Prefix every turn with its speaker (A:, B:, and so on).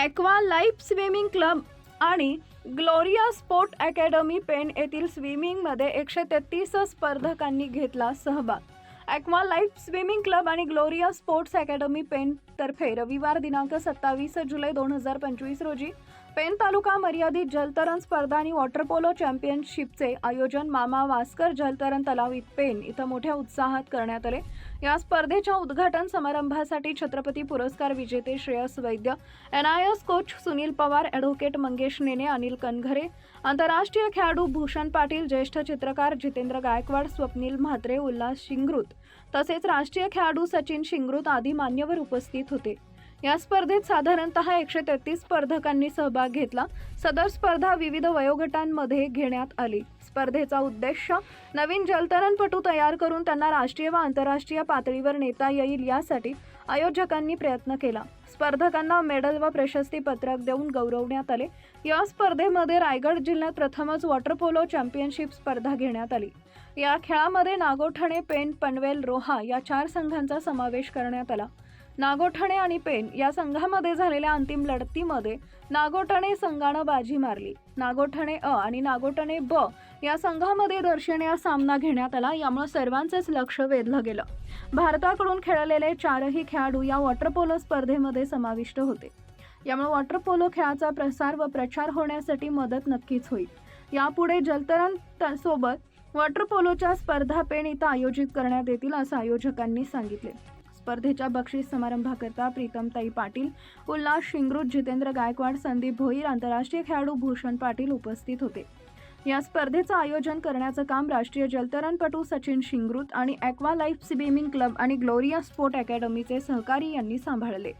A: Aqua life swimming club आणि Gloria sport academy Pen येथील स्विमिंगमध्ये एकशे तेहतीस स्पर्धकांनी घेतला सहभाग. ॲक्वा लाईफ स्विमिंग क्लब आणि ग्लोरिया स्पोर्ट्स अकॅडमी पेनतर्फे रविवार दिनांक सत्तावीस जुलै दोन हजार पंचवीस रोजी पेन तालुका मर्यादित जलतरण स्पर्धा आणि वॉटर पोलो चॅम्पियनशिपचे आयोजन मामा वास्कर जलतरण तलाव पेन इथं मोठ्या उत्साहात करण्यात आले. या स्पर्धेच्या उद्घाटन समारंभासाठी छत्रपती पुरस्कार विजेते Shreyas Vaidya N coach Sunil Pawar advocate Mangesh Nene Anil Kanghare आंतरराष्ट्रीय खेळाडू भूषण पाटील ज्येष्ठ चित्रकार जितेंद्र गायकवाड स्वप्नील म्हात्रे उल्हास शिंगृत तसेच राष्ट्रीय खेळाडू सचिन शिंगरूत आदी मान्यवर उपस्थित होते. या स्पर्धेत साधारणतः एकशे तेहतीस स्पर्धकांनी सहभाग घेतला. सदर स्पर्धा विविध वयोगटांमध्ये घेण्यात आली. स्पर्धेचा उद्देश नवीन जलतरणपटू तयार करून त्यांना राष्ट्रीय व आंतरराष्ट्रीय पातळीवर नेता येईल यासाठी आयोजकांनी प्रयत्न केला. स्पर्धकांना मेडल व प्रशस्ती पत्रक देऊन गौरवण्यात आले. या स्पर्धेमध्ये रायगड जिल्ह्यात प्रथमच वॉटर पोलो चॅम्पियनशिप स्पर्धा घेण्यात आली. या खेळामध्ये नागोठणे पेन पनवेल रोहा या चार संघांचा समावेश करण्यात आला. नागोठणे आणि पेन या संघामध्ये झालेल्या अंतिम लढतीमध्ये नागोठणे संघानं बाजी मारली. नागोठणे अ आणि नागोठणे ब या संघामध्ये दर्शनीय सामना घेण्यात आला यामुळे सर्वांचेच लक्ष वेधलं गेलं. भारताकडून खेळलेले चारही खेळाडू या वॉटर पोलो स्पर्धेमध्ये समाविष्ट होते. यामुळे वॉटर पोलो खेळाचा प्रसार व प्रचार होण्यासाठी मदत नक्कीच होईल. यापुढे जलतरण त- सोबत वॉटर पोलोच्या स्पर्धा पेण इथं आयोजित करण्यात येतील असं आयोजकांनी सांगितले. स्पर्धेच्या बक्षीस समारंभाकरता प्रीतमताई पाटील उल्हास शिंगरूत जितेंद्र गायकवाड संदीप भोईर आंतरराष्ट्रीय खेळाडू भूषण पाटील उपस्थित होते. या स्पर्धेचं आयोजन करण्याचं काम राष्ट्रीय जलतरणपटू सचिन शिंगरूत आणि ॲक्वा लाईफ स्विमिंग क्लब आणि ग्लोरिया स्पोर्ट अकॅडमीचे सहकारी यांनी सांभाळले.